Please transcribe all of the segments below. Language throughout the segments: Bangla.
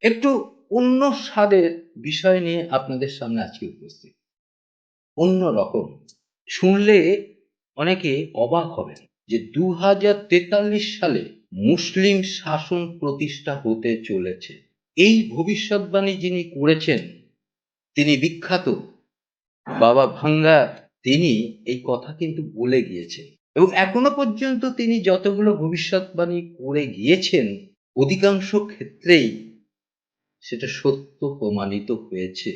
একটু অন্য স্বাদের বিষয় নিয়ে আপনাদের সামনে আজকে উপস্থিত। অন্য রকম। শুনলে অনেকে অবাক হবেন যে দু হাজার তেতাল্লিশ সালে মুসলিম শাসন প্রতিষ্ঠা হতে চলেছে। এই ভবিষ্যৎবাণী যিনি করেছেন, তিনি বিখ্যাত। বাবা ভাঙ্গা, তিনি এই কথা কিন্তু বলে গিয়েছেন। এবং এখনও পর্যন্ত তিনি যতগুলো ভবিষ্যৎবাণী করে গিয়েছেন, অধিকাংশ ক্ষেত্রেই সেটা সত্য প্রমাণিত হয়েছে।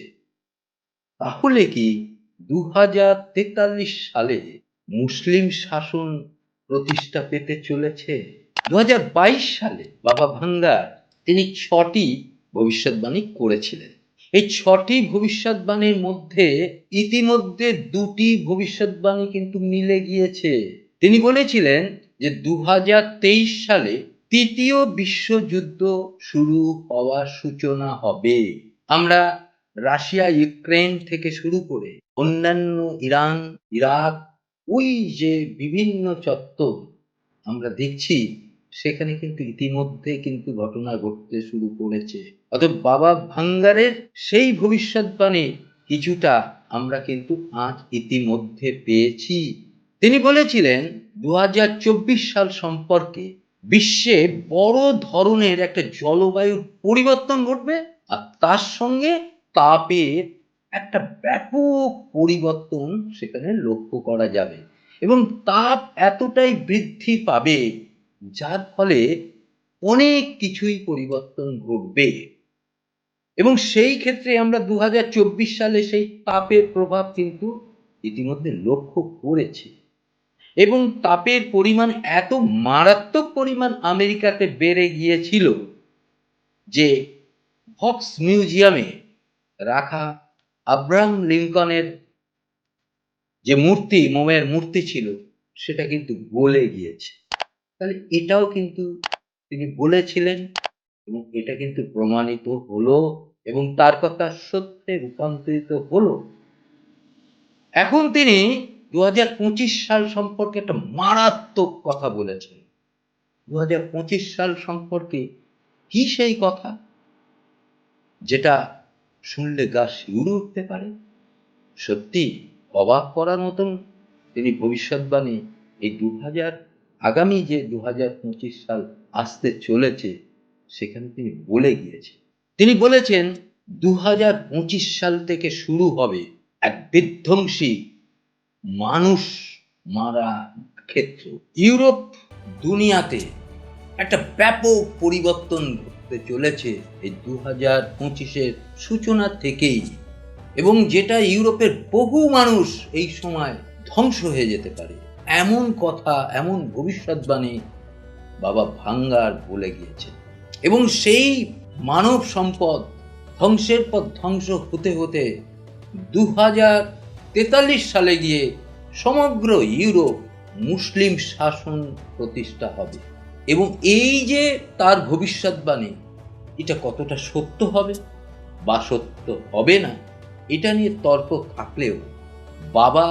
তাহলে কি দু হাজার তেতাল্লিশ সালে মুসলিম শাসন প্রতিষ্ঠা পেতে চলেছে? দুহাজার বাইশ সালে বাবা ভাঙ্গা তিনি ছটি ভবিষ্যৎবাণী করেছিলেন। এই ছটি ভবিষ্যৎবাণীর মধ্যে ইতিমধ্যে দুটি ভবিষ্যৎবাণী কিন্তু মিলে গিয়েছে। তিনি বলেছিলেন যে দু হাজার তেইশ সালে তৃতীয় বিশ্বযুদ্ধ শুরু হওয়ার সূচনা হবে। আমরা রাশিয়া, ইউক্রেন থেকে শুরু করে অন্যান্য ইরান, ইরাক, ওই যে বিভিন্ন চত্বর আমরা দেখছি, সেখানে কিন্তু ইতিমধ্যে কিন্তু ঘটনা ঘটতে শুরু করেছে। অতএব বাবা ভাঙ্গারের সেই ভবিষ্যৎবাণী কিছুটা আমরা কিন্তু আজ ইতিমধ্যে পেয়েছি। তিনি বলেছিলেন দু হাজার চব্বিশ সাল সম্পর্কে বিশ্বে বড় ধরনের একটা জলবায়ুর পরিবর্তন ঘটবে আর তার সঙ্গে তাপের একটা ব্যাপক পরিবর্তন সেখানে লক্ষ্য করা যাবে। এবং তাপ এতটাই বৃদ্ধি পাবে, যার ফলে অনেক কিছুই পরিবর্তন ঘটবে। এবং সেই ক্ষেত্রে আমরা দু হাজার চব্বিশ সালে সেই তাপের প্রভাব কিন্তু ইতিমধ্যে লক্ষ্য করেছি। এবং তাপের পরিমাণ এত মারাত্মক পরিমাণ আমেরিকাতে বেড়ে গিয়েছিল যে ফক্স মিউজিয়ামে রাখা আব্রাহাম লিঙ্কনের যে মূর্তি, মোমের মূর্তি ছিল, সেটা কিন্তু গলে গিয়েছে। তাহলে এটাও কিন্তু তিনি বলেছিলেন এবং এটা কিন্তু প্রমাণিত হলো এবং তার কথা সত্যে রূপান্তরিত হলো। এখন তিনি দু হাজার পঁচিশ সাল সম্পর্কে একটা মারাত্মক কথা বলেছেন। দু হাজার পঁচিশ সাল সম্পর্কে কি সেই কথা? যেটা শুনলে গা শিউরে উঠতে পারে। সত্যি অবাক করার মতন তিনি ভবিষ্যৎবাণী এই দু হাজার আগামী যে দু হাজার পঁচিশ সাল আসতে চলেছে, সেখানে তিনি বলে গিয়েছেন। তিনি বলেছেন দু হাজার পঁচিশ সাল থেকে শুরু হবে এক বিধ্বংসী মানুষ মারা ক্ষেত্র। ইউরোপ দুনিয়াতে একটা ব্যাপক পরিবর্তন ঘটতে চলেছে এই দু হাজার পঁচিশের সূচনা থেকেই। এবং যেটা ইউরোপের বহু মানুষ এই সময় ধ্বংস হয়ে যেতে পারে। এমন কথা, এমন ভবিষ্যৎবাণী বাবা ভাঙ্গার বলে গিয়েছেন। এবং সেই মানব সম্পদ ধ্বংসের পর ধ্বংস হতে হতে দু হাজার তেতাল্লিশ সালে গিয়ে সমগ্র ইউরোপ মুসলিম শাসন প্রতিষ্ঠা হবে। এবং এই যে তার ভবিষ্যৎবাণী এটা কতটা সত্য হবে বা সত্য হবে না, এটা নিয়ে তর্ক থাকলেও বাবা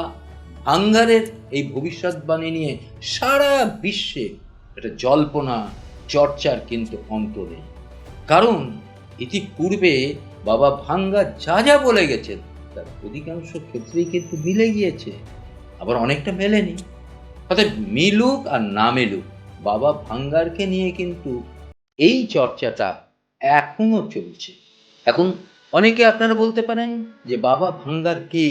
আঙ্গারের এই ভবিষ্যৎবাণী নিয়ে সারা বিশ্বে একটা জল্পনা, চর্চার কিন্তু অন্ত নেই। কারণ ইতিপূর্বে বাবা ভাঙ্গা যা যা বলে গেছেন তার অধিকাংশ ক্ষেত্রেই কিন্তু মিলে গিয়েছে। আবার অনেকটা মেলেনি। অর্থাৎ মিলুক আর না মিলুক, বাবা ভাঙ্গারকে নিয়ে কিন্তু এই চর্চাটা এখনও চলছে। এখন অনেকে আপনারা বলতে পারেন যে, বাবা ভাঙ্গার কে?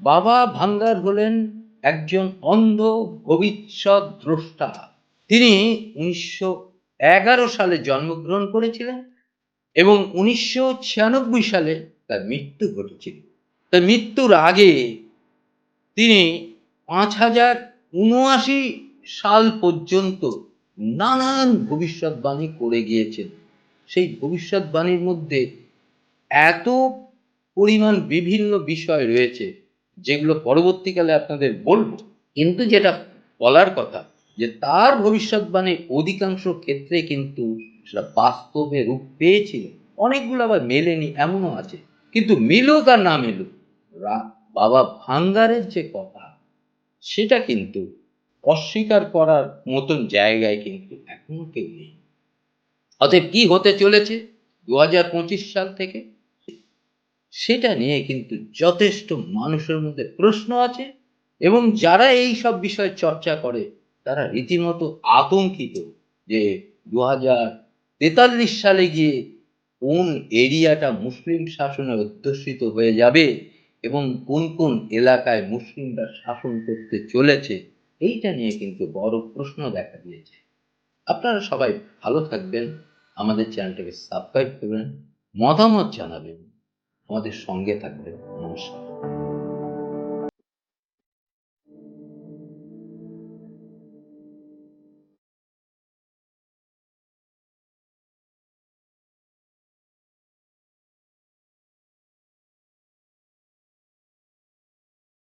বাবা ভাঙ্গার হলেন একজন অন্ধ ভবিষ্যৎ দ্রষ্টা। তিনি উনিশশো এগারো সালে জন্মগ্রহণ করেছিলেন এবং উনিশশো ছিয়ানব্বই সালে তার মৃত্যু ঘটেছিল। তার মৃত্যুর আগে তিনি পাঁচ হাজার উনআশি সাল পর্যন্ত নানান ভবিষ্যৎবাণী করে গিয়েছেন। সেই ভবিষ্যৎবাণীর মধ্যে এত পরিমাণ বিভিন্ন বিষয় রয়েছে, যেগুলো পরবর্তীকালে আপনাদের বলব। কিন্তু যেটা বলার কথা, যে তার ভবিষ্যৎবাণীর অধিকাংশ ক্ষেত্রে কিন্তু সেটা বাস্তবে রূপ পেয়েছিল। অনেকগুলো আবার মেলেনি, এমনও আছে। কিন্তু মিলুক আর না মিলুক বাবা ভাঙ্গারের যে কথা, সেটা কিন্তু অস্বীকার করার মতন জায়গায় কিন্তু এখনও কেউ নেই। অতএব কি হতে চলেছে দু হাজার পঁচিশ সাল থেকে? সেটা নিয়ে কিন্তু যথেষ্ট মানুষের মধ্যে প্রশ্ন আছে এবং যারা এই সব বিষয়ে চর্চা করে, তারা রীতিমতো আতঙ্কিত যে দু হাজার তেতাল্লিশ সালে গিয়ে কোন এরিয়াটা মুসলিম শাসনে অধ্যুষিত হয়ে যাবে এবং কোন কোন এলাকায় মুসলিমরা শাসন করতে চলেছে, এইটা নিয়ে কিন্তু বড় প্রশ্ন দেখা দিয়েছে। আপনারা সবাই ভালো থাকবেন, আমাদের চ্যানেলটাকে সাবস্ক্রাইব করবেন, মতামত জানাবেন, আমাদের সঙ্গে থাকবেন। নমস্কার।